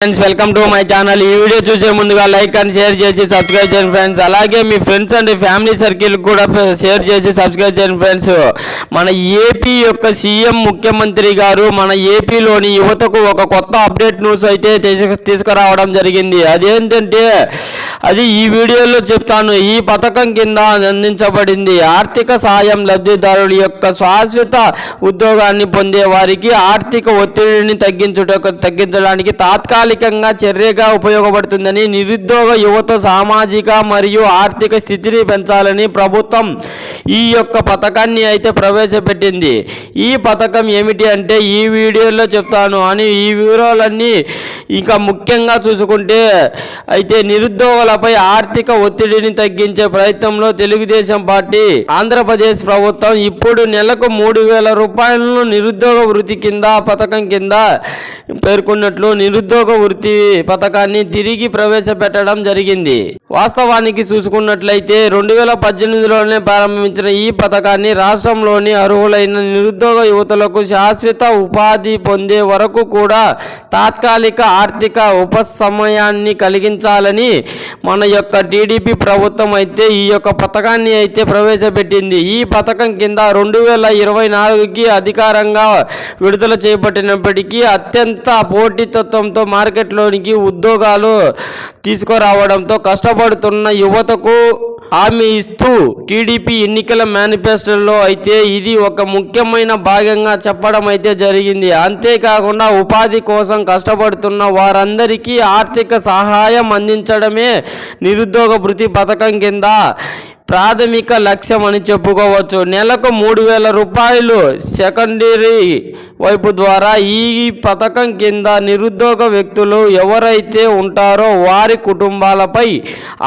Friends welcome to my channel ఈ video చూసే ముందుగా లైక్ అండ్ షేర్ చేసి సబ్స్క్రైబ్ చేయండి ఫ్రెండ్స్ అలాగే మీ ఫ్రెండ్స్ అండ్ ఫ్యామిలీ సర్కిల్ కూడా షేర్ చేసి సబ్స్క్రైబ్ చేయండి ఫ్రెండ్స్ మన ఏపీ యొక్క సీఎం ముఖ్యమంత్రి గారు మన ఏపీలోని యువతకు ఒక కొత్త అప్డేట్ న్యూస్ అయితే తీసు- తీసుకురావడం జరిగింది. అదేంటంటే అది ఈ వీడియోలో చెప్తాను. ఈ పథకం కింద అందించబడింది ఆర్థిక సాయం లబ్ధిదారుల యొక్క శాశ్వత ఉద్యోగాన్ని పొందే వారికి ఆర్థిక ఒత్తిడిని తగ్గించుట తగ్గించడానికి తాత్కాలిక తాత్కాలికంగా చర్యగా ఉపయోగపడుతుందని నిరుద్యోగ యువత సామాజిక మరియు ఆర్థిక స్థితిని పెంచాలని ప్రభుత్వం ఈ యొక్క పథకాన్ని అయితే ప్రవేశపెట్టింది. ఈ పథకం ఏమిటి అంటే ఈ వీడియోలో చెప్తాను. అని ఈ వివరాలన్నీ ఇంకా ముఖ్యంగా చూసుకుంటే అయితే నిరుద్యోగులపై ఆర్థిక ఒత్తిడిని తగ్గించే ప్రయత్నంలో తెలుగుదేశం పార్టీ ఆంధ్రప్రదేశ్ ప్రభుత్వం ఇప్పుడు నెలకు మూడు వేల రూపాయలను నిరుద్యోగ వృత్తి కింద పథకం కింద పేర్కొన్నట్లు నిరుద్యోగ వృత్తి పథకాన్ని తిరిగి ప్రవేశపెట్టడం జరిగింది. వాస్తవానికి చూసుకున్నట్లయితే రెండు వేల పద్దెనిమిదిలోనే ప్రారంభించిన ఈ పథకాన్ని రాష్ట్రంలోని అర్హులైన నిరుద్యోగ యువతలకు శాశ్వత ఉపాధి పొందే వరకు కూడా తాత్కాలిక ఆర్థిక ఉపశమయాన్ని కలిగించాలని మన యొక్క టీడీపీ ప్రభుత్వం అయితే ఈ యొక్క పథకాన్ని అయితే ప్రవేశపెట్టింది. ఈ పథకం కింద రెండు వేల ఇరవై నాలుగుకి అధికారంగా విడుదల చేపట్టినప్పటికీ అత్యంత పోటీతత్వంతో మార్కెట్లోనికి ఉద్యోగాలు తీసుకురావడంతో కష్టపడుతున్న యువతకు హామీ ఇస్తూ టీడీపీ ఎన్నికల మేనిఫెస్టోలో అయితే ఇది ఒక ముఖ్యమైన భాగంగా చెప్పడం అయితే జరిగింది. అంతేకాకుండా ఉపాధి కోసం కష్టపడుతున్న వారందరికీ ఆర్థిక సహాయం అందించడమే నిరుద్యోగ వృత్తి పథకం కింద ప్రాథమిక లక్ష్యం అని చెప్పుకోవచ్చు. నెలకు మూడు వేల రూపాయలు సెకండరీ వైపు ద్వారా ఈ పథకం కింద నిరుద్యోగ వ్యక్తులు ఎవరైతే ఉంటారో వారి కుటుంబాలపై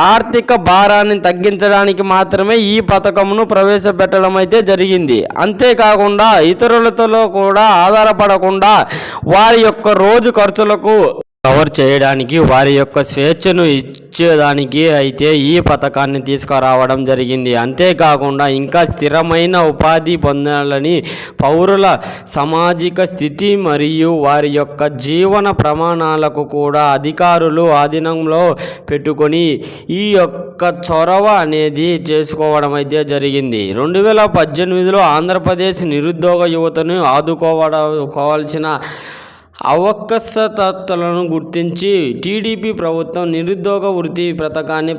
ఆర్థిక భారాన్ని తగ్గించడానికి మాత్రమే ఈ పథకంను ప్రవేశపెట్టడం అయితే జరిగింది. అంతేకాకుండా ఇతరులతో కూడా ఆధారపడకుండా వారి యొక్క రోజు ఖర్చులకు కవర్ చేయడానికి వారి యొక్క స్వేచ్ఛను ఇచ్చేదానికి అయితే ఈ పథకాన్ని తీసుకురావడం జరిగింది. అంతేకాకుండా ఇంకా స్థిరమైన ఉపాధి పొందాలని పౌరుల సామాజిక స్థితి మరియు వారి యొక్క జీవన ప్రమాణాలకు కూడా అధికారులు ఆధీనంలో పెట్టుకొని ఈ యొక్క చొరవ అనేది చేసుకోవడం అయితే జరిగింది. రెండు వేల పద్దెనిమిదిలో ఆంధ్రప్రదేశ్ నిరుద్యోగ యువతను ఆదుకోవడం కోవాల్సిన అవకసతలను గుర్తించి టీడీపీ ప్రభుత్వం నిరుద్యోగ వృత్తి పథకాన్ని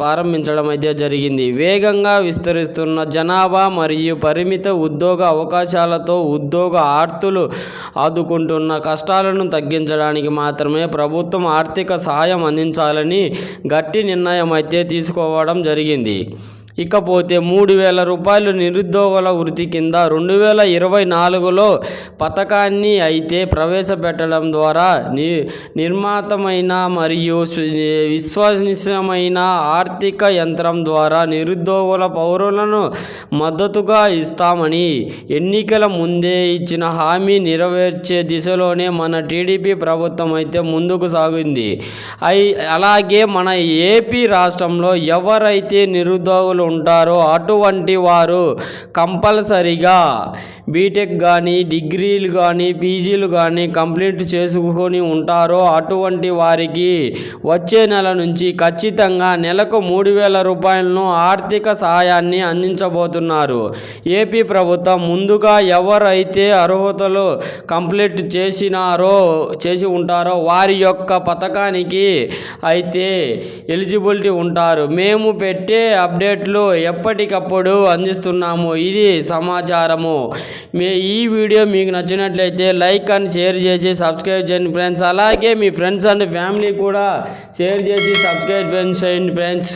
ప్రారంభించడం అయితే జరిగింది. వేగంగా విస్తరిస్తున్న జనాభా మరియు పరిమిత ఉద్యోగ అవకాశాలతో ఉద్యోగ ఆర్తులు ఆదుకుంటున్న కష్టాలను తగ్గించడానికి మాత్రమే ప్రభుత్వం ఆర్థిక సహాయం అందించాలని గట్టి నిర్ణయం అయితే తీసుకోవడం జరిగింది. ఇకపోతే మూడు వేల రూపాయలు నిరుద్యోగుల వృత్తి కింద రెండు వేల ఇరవై నాలుగులో పథకాన్ని అయితే ప్రవేశపెట్టడం ద్వారా ని నిర్మాతమైన మరియు విశ్వసనీయమైన ఆర్థిక యంత్రం ద్వారా నిరుద్యోగుల పౌరులను మద్దతుగా ఇస్తామని ఎన్నికల ముందే ఇచ్చిన హామీ నెరవేర్చే దిశలోనే మన టీడీపీ ప్రభుత్వం అయితే ముందుకు సాగింది. అయి అలాగే మన ఏపీ రాష్ట్రంలో ఎవరైతే నిరుద్యోగులు ఉంటారో అటువంటి వారు కంపల్సరిగా బీటెక్ కానీ డిగ్రీలు కానీ పీజీలు కానీ కంప్లీట్ చేసుకొని ఉంటారో అటువంటి వారికి వచ్చే నెల నుంచి ఖచ్చితంగా నెలకు మూడు వేల రూపాయలను ఆర్థిక సహాయాన్ని అందించబోతున్నారు. ఏపీ ప్రభుత్వం ముందుగా ఎవరైతే అర్హతలు కంప్లీట్ చేసినారో చేసి ఉంటారో వారి యొక్క పథకానికి అయితే ఎలిజిబిలిటీ ఉంటారు. మేము పెట్టే అప్డేట్లు ఎప్పటికప్పుడు అందిస్తున్నాము. ఇది సమాచారము. మీ ఈ వీడియో మీకు నచ్చినట్లయితే లైక్ అండ్ షేర్ చేసి సబ్స్క్రైబ్ చేయండి ఫ్రెండ్స్. అలాగే మీ ఫ్రెండ్స్ అండ్ ఫ్యామిలీ కూడా షేర్ చేసి సబ్స్క్రైబ్ చేయండి ఫ్రెండ్స్.